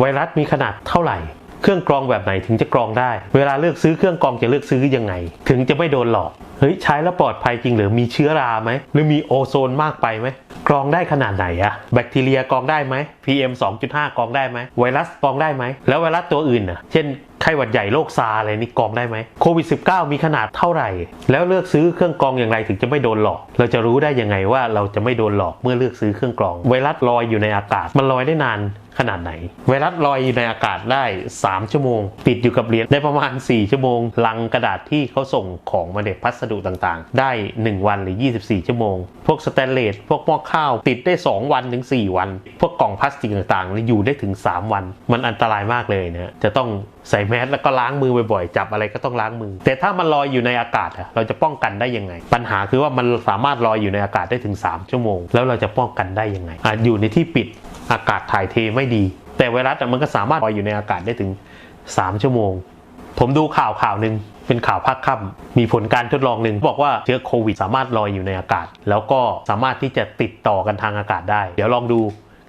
ไวรัสมีขนาดเท่าไหร่ เครื่องกรองแบบไหนถึงจะกรองได้ เวลาเลือกซื้อเครื่องกรองจะเลือกซื้อยังไง ถึงจะไม่โดนหลอกเฮ้ยใช้แล้วปลอดภัยจริงหรือมีเชื้อราไหมหรือมีโอโซนมากไปไหมกรองได้ขนาดไหนอะแบคทีเรียกรองได้ไหม PM 2.5 กรองได้ไหมไวรัสกรองได้ไหมแล้วไวรัสตัวอื่นน่ะเช่นไข้หวัดใหญ่โรคซาร์อะไรนี่กรองได้ไหมโควิด -19 มีขนาดเท่าไหร่ แล้วเลือกซื้อเครื่องกรองอย่างไรถึงจะไม่โดนหลอก เราจะรู้ได้ยังไงว่าเราจะไม่โดนหลอกเมื่อเลือกซื้อเครื่องกรอง ไวรัสลอยอยู่ในอากาศมันลอยได้นาน ขนาดไหน ไวรัสลอยในอากาศได้ 3 ชั่วโมง ติดอยู่กับเหรียญได้ประมาณ 4 ชั่วโมง ลังกระดาษที่เขาส่งของมาเด็พัสดุต่างๆ ได้ 1 วันหรือ 24 ชั่วโมง พวกสแตนเลสพวกหม้อข้าว ติดได้ 2 วันถึง 4 วัน พวกกล่องพลาสติกต่างๆอยู่ได้ถึง 3 วัน มันอันตรายมากเลยนะจะต้องใส่แมสแล้วก็ล้างมือบ่อยๆ จับอะไรก็ต้องล้างมือ แต่ถ้ามันลอยอยู่ในอากาศเราจะป้องกันได้ยังไง ปัญหาคือว่ามันสามารถลอยอยู่ในอากาศได้ถึง 3 ชั่วโมง แล้วเราจะป้องกันได้ยังไงอาจอยู่ในที่ปิด อากาศถ่ายเทไม่ดี แต่ไวรัสมันก็สามารถลอยอยู่ในอากาศได้ถึง 3 ชั่วโมง ผมดูข่าวข่าวหนึ่งเป็นข่าวภาคค่ำมีผลการทดลองหนึ่งบอกว่าเชื้อโควิดสามารถลอยอยู่ในอากาศ แล้วก็สามารถที่จะติดต่อกันทางอากาศได้ เดี๋ยวลองดู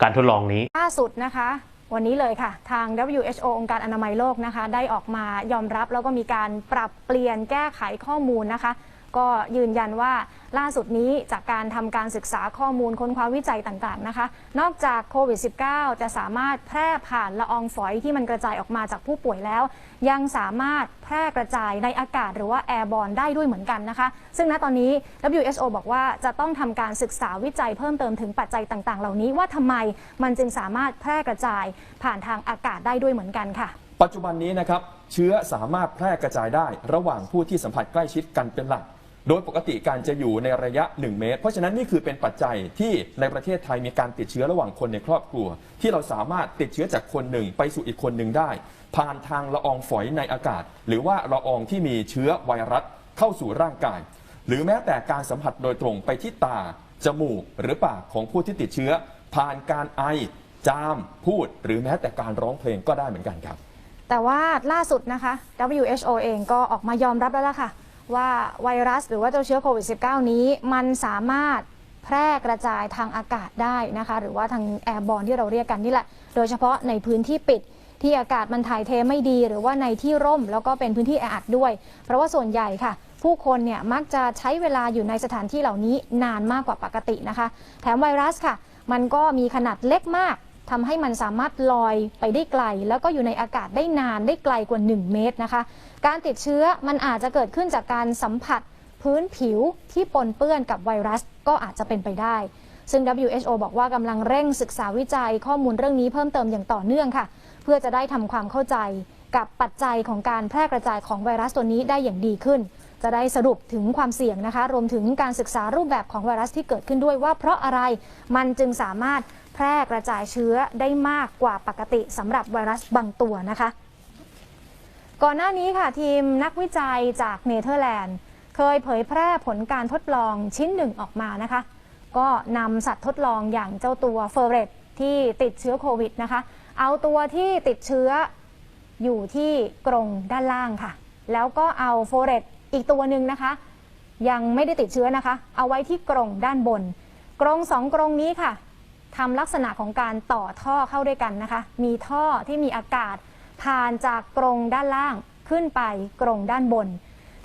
การทดลองนี้ล่าสุดนะคะวันนี้เลยค่ะ ทาง WHO องค์การอนามัยโลกนะคะ ได้ออกมายอมรับแล้วก็มีการปรับเปลี่ยนแก้ไขข้อมูลนะคะ ก็ยืนยันว่าล่าสุดนี้จากการทำการศึกษาข้อมูลค้นคว้าวิจัยต่างๆนะคะ นอกจากโควิด -19 จะสามารถแพร่ผ่านละอองฝอยที่มันกระจายออกมาจากผู้ป่วยแล้ว ยังสามารถแพร่กระจายในอากาศหรือว่าแอร์บอลได้ด้วยเหมือนกันนะคะ ซึ่งณตอนนี้ WHO บอกว่าจะต้องทำการศึกษาวิจัยเพิ่มเติมถึงปัจจัยต่างๆ เหล่านี้ว่าทำไมมันจึงสามารถแพร่กระจายผ่านทางอากาศได้ด้วยเหมือนกันค่ะ ปัจจุบันนี้นะครับเชื้อสามารถแพร่กระจายได้ระหว่างผู้ที่สัมผัสใกล้ชิดกันเป็นหลัก โดยปกติการจะอยู่ในระยะ 1 เมตร เพราะฉะนั้นนี่คือเป็นปัจจัยที่ในประเทศไทยมีการติดเชื้อระหว่างคนในครอบครัว ที่เราสามารถติดเชื้อจากคนหนึ่งไปสู่อีกคนหนึ่งได้ ผ่านทางละอองฝอยในอากาศ หรือว่าละอองที่มีเชื้อไวรัสเข้าสู่ร่างกาย หรือแม้แต่การสัมผัสโดยตรงไปที่ตา จมูก หรือปากของผู้ที่ติดเชื้อ ผ่านการไอ จาม พูด หรือแม้แต่การร้องเพลงก็ได้เหมือนกันครับ แต่ว่าล่าสุดนะคะ WHO เองก็ออกมายอมรับแล้วล่ะค่ะ ว่าไวรัสหรือว่าเจ้าเชื้อโควิด -19 นี้ มันสามารถแพร่กระจายทางอากาศได้นะคะ หรือว่าทางแอร์บอลที่เราเรียกกันนี่แหละ โดยเฉพาะในพื้นที่ปิดที่อากาศมันถ่ายเทไม่ดี หรือว่าในที่ร่ม แล้วก็เป็นพื้นที่แออัดด้วย เพราะว่าส่วนใหญ่ค่ะ ผู้คนเนี่ยมักจะใช้เวลาอยู่ในสถานที่เหล่านี้นานมากกว่าปกตินะคะ แถมไวรัสค่ะ มันก็มีขนาดเล็กมาก ทำให้มันสามารถลอยไปได้ไกล แล้วก็อยู่ในอากาศได้นานได้ไกลกว่า 1 เมตรนะคะ การติดเชื้อมันอาจจะเกิดขึ้นจากการสัมผัสพื้นผิวที่ปนเปื้อนกับไวรัสก็อาจจะเป็นไปได้ ซึ่ง WHO บอกว่ากำลังเร่งศึกษาวิจัยข้อมูลเรื่องนี้เพิ่มเติมอย่างต่อเนื่องค่ะ เพื่อจะได้ทำความเข้าใจกับปัจจัยของการแพร่กระจายของไวรัสตัวนี้ได้อย่างดีขึ้น จะได้สรุปถึงความเสี่ยงนะคะ รวมถึงการศึกษารูปแบบของไวรัสที่เกิดขึ้นด้วยว่าเพราะอะไรมันจึงสามารถ แพร่กระจายเชื้อได้มากกว่าปกติสำหรับไวรัสบางตัวนะคะ ก่อนหน้านี้ค่ะทีมนักวิจัยจากเนเธอร์แลนด์ เคยเผยแพร่ผลการทดลองชิ้นหนึ่งออกมานะคะ ก็นำสัตว์ทดลองอย่างเจ้าตัวเฟอร์เรตที่ติดเชื้อโควิดนะคะ เอาตัวที่ติดเชื้ออยู่ที่กรงด้านล่างค่ะ แล้วก็เอาโฟเรตอีกตัวหนึ่งนะคะ ยังไม่ได้ติดเชื้อนะคะ เอาไว้ที่กรงด้านบน กรงสองกรงนี้ค่ะ ทำลักษณะของการต่อท่อเข้าด้วยกันนะคะ มีท่อที่มีอากาศผ่านจากกรงด้านล่างขึ้นไปกรงด้านบน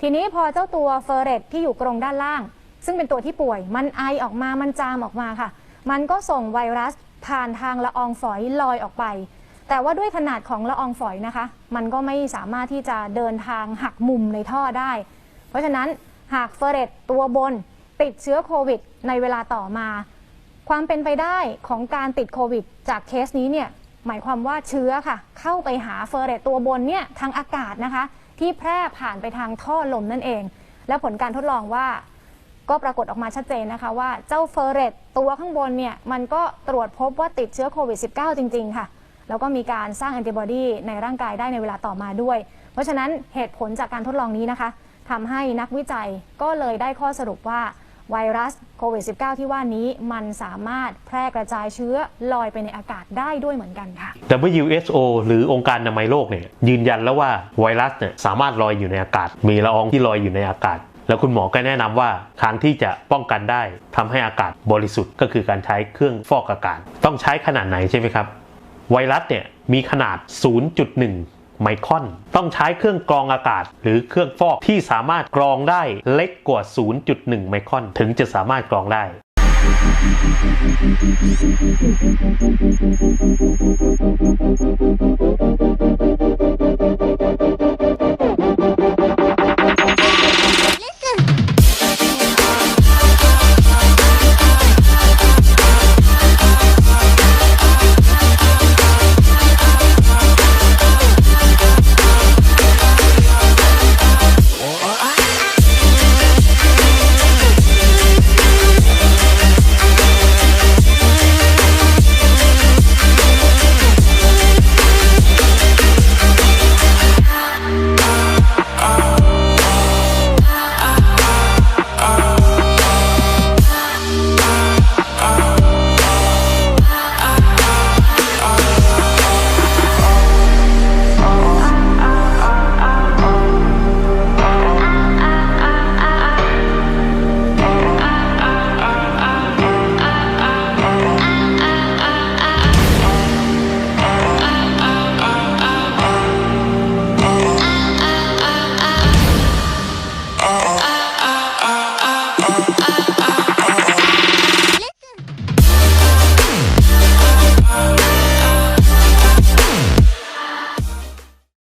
ทีนี้พอเจ้าตัวเฟอร์เรตที่อยู่กรงด้านล่าง ซึ่งเป็นตัวที่ป่วย มันไอออกมามันจามออกมาค่ะ มันก็ส่งไวรัสผ่านทางละอองฝอยลอยออกไป แต่ว่าด้วยขนาดของละอองฝอยนะคะ มันก็ไม่สามารถที่จะเดินทางหักมุมในท่อได้ เพราะฉะนั้นหากเฟอร์เรตตัวบนติดเชื้อโควิดในเวลาต่อมา ความเป็นไปได้ของการติดโควิด จากเคสนี้เนี่ยหมายความว่าเชื้อค่ะ เข้าไปหาเฟอร์เรตตัวบนเนี่ยทางอากาศนะคะ ที่แพร่ผ่านไปทางท่อลมนั่นเอง และผลการทดลองว่า ก็ปรากฏออกมาชัดเจนนะคะว่าเจ้าเฟอร์เรตตัวข้างบนเนี่ยมันก็ตรวจพบว่าติดเชื้อโควิด -19 จริง ๆ ค่ะ แล้วก็มีการสร้างแอนติบอดีในร่างกายได้ในเวลาต่อมาด้วย เพราะฉะนั้นเหตุผลจากการทดลองนี้นะคะทำให้นักวิจัยก็เลยได้ข้อสรุปว่า ไวรัสโควิด -19 ที่ว่านี้มันสามารถแพร่กระจายเชื้อลอยไปในอากาศได้ด้วยเหมือนกันค่ะ WHO หรือองค์การอนามัยโลกเนี่ยยืนยันแล้วว่าไวรัสเนี่ยสามารถลอยอยู่ในอากาศ มีละอองที่ลอยอยู่ในอากาศแล้วคุณหมอก็แนะนำว่าทางที่จะป้องกันได้ทำให้อากาศบริสุทธิ์ก็คือการใช้เครื่องฟอกอากาศ ต้องใช้ขนาดไหนใช่ไหมครับ ไวรัสเนี่ยมีขนาด 0.1 ไมครอน ต้องใช้เครื่องกรองอากาศ หรือเครื่องฟอกที่สามารถกรองได้เล็กกว่า 0.1 ไมครอน ถึงจะสามารถกรองได้